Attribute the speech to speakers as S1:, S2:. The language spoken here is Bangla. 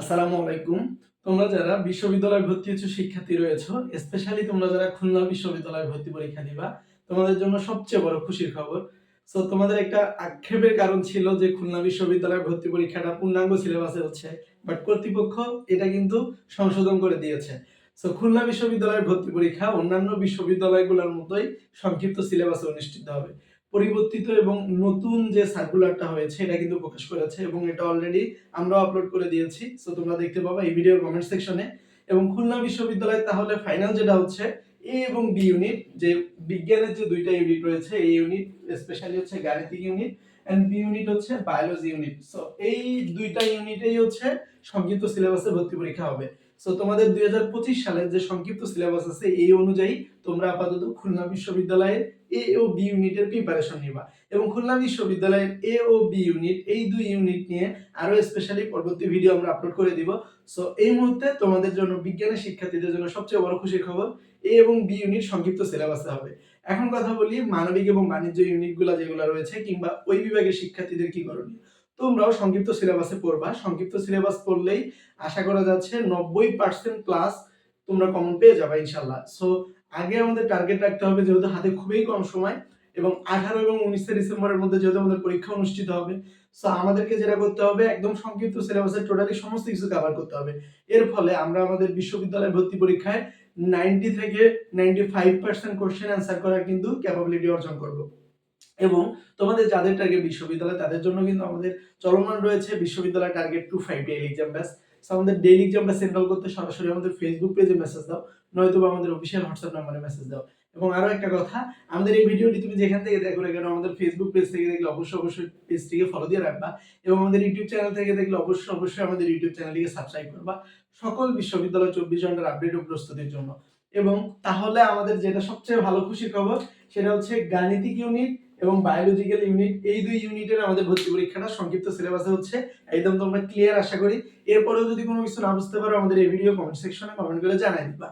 S1: আসসালামু আলাইকুম। তোমরা যারা বিশ্ববিদ্যালয়ে ভর্তি হচ্ছে, শিক্ষার্থী রয়েছে স্পেশালি তোমরা যারা খুলনা বিশ্ববিদ্যালয়ে ভর্তি পরীক্ষা দিবা, তোমাদের জন্য সবচেয়ে বড় খুশির খবর। সো তোমাদের একটা আক্ষেপের কারণ ছিল যে খুলনা বিশ্ববিদ্যালয়ের ভর্তি পরীক্ষাটা পূর্ণাঙ্গ সিলেবাসে হচ্ছে বাট কর্তৃপক্ষ এটা কিন্তু সংশোধন করে দিয়েছে। সো খুলনা বিশ্ববিদ্যালয়ের ভর্তি পরীক্ষা অন্যান্য বিশ্ববিদ্যালয়গুলোর মতোই সংক্ষিপ্ত সিলেবাসে অনুষ্ঠিত হবে। পরিবর্তিত এবং নতুন যে সার্কুলারটা হয়েছে, এটা কিন্তু প্রকাশ করেছে এবং এটা অলরেডি আমরা আপলোড করে দিয়েছি। সো তোমরা দেখতে পাবা এই ভিডিওর কমেন্ট সেকশনে এবং খুলনা বিশ্ববিদ্যালয় তাহলে ফাইনাল যেটা হচ্ছে এ এবং বি ইউনিট যে বিজ্ঞানের যে দুইটা ইউনিট রয়েছে এই ইউনিট স্পেশালি হচ্ছে গাণিতিক ইউনিট এন্ড বি ইউনিট হচ্ছে বায়োলজি ইউনিট সো এই দুইটা ইউনিটেই হচ্ছে সংক্ষিপ্ত সিলেবাসে ভর্তি পরীক্ষা হবে। সো তোমাদের দুই সালের যে সংক্ষিপ্ত সিলেবাস আছে, এই অনুযায়ী তোমরা আপাতত খুলনা বিশ্ববিদ্যালয়ের এ ও বি ইউনিটের প্রিপারেশন নিবা। এবং খুলনা বিশ্ববিদ্যালয়ের এ ও বি ইউনিট, এই দুই ইউনিট নিয়ে আরও স্পেশালি পরবর্তী ভিডিও আমরা আপলোড করে দিব। সো এই মুহূর্তে তোমাদের জন্য বিজ্ঞানের শিক্ষার্থীদের জন্য সবচেয়ে বড় খুশির খবর এ এবং বি ইউনিট সংক্ষিপ্ত সিলেবাসে হবে। এখন কথা বলি মানবিক এবং বাণিজ্য ইউনিটগুলো যেগুলো রয়েছে, কিংবা ওই বিভাগের শিক্ষার্থীদের কি করণীয়? তোমরাও সংক্ষিপ্ত সিলেবাসে পড়বা। সংক্ষিপ্ত সিলেবাস পড়লেই আশা করা যাচ্ছে নব্বই পার্সেন্ট প্লাস তোমরা কমন পেয়ে যাবে ইনশাল্লাহ সো আগে আমাদের টার্গেট রাখতে হবে যেহেতু হাতে খুবই কম সময় এবং আঠারো এবং উনিশে ডিসেম্বরের মধ্যে যেহেতু আমাদের পরীক্ষা অনুষ্ঠিত হবে সো আমাদেরকে যেটা করতে হবে, একদম সংক্ষিপ্ত সিলেবাসের টোটালি সমস্ত কিছু কভার করতে হবে। এর ফলে আমরা আমাদের বিশ্ববিদ্যালয় ভর্তি পরীক্ষায় নাইনটি থেকে ninety five percent question answer করার কিন্তু ক্যাপাবিলিটি অর্জন করব। এবং তোমাদের যাদের টার্গেট বিশ্ববিদ্যালয়, তাদের জন্য কিন্তু আমাদের চলমান রয়েছে বিশ্ববিদ্যালয় target to five daily exam ব্যাস আমাদের ডেইলি এক্সামটা সেন্ট্রাল করতে সরাসরি আমাদের ফেসবুক পেজে মেসেজ দাও নয়তো আমাদের অফিসিয়াল হোয়াটসঅ্যাপ নাম্বারে মেসেজ দাও। এবং আরও একটা কথা, আমাদের এই ভিডিওটি তুমি যেখান থেকে দেখো না কেন, আমাদের ফেসবুক পেজ থেকে দেখলে অবশ্যই অবশ্যই পেজটিকে ফলো দিয়ে রাখবা এবং আমাদের ইউটিউব চ্যানেল থেকে দেখলে অবশ্যই অবশ্যই আমাদের ইউটিউব চ্যানেলটিকে সাবস্ক্রাইব করবা। সকল বিশ্ববিদ্যালয় চব্বিশ ঘণ্টার আপডেট ও প্রস্তুতির জন্য। এবং তাহলে আমাদের যেটা সবচেয়ে ভালো খুশির খবর, সেটা হচ্ছে গাণিতিক ইউনিট এবং বায়োলজিক্যাল ইউনিট এই দুই ইউনিটের আমাদের ভর্তি পরীক্ষাটা, সংক্ষিপ্ত সিলেবাসে হচ্ছে, একদম তোমরা ক্লিয়ার আশা করি। এরপরেও যদি কোনো কিছু না বুঝতে পারো, আমাদের এই ভিডিও কমেন্ট সেকশনে কমেন্ট করে জানাই দিবা।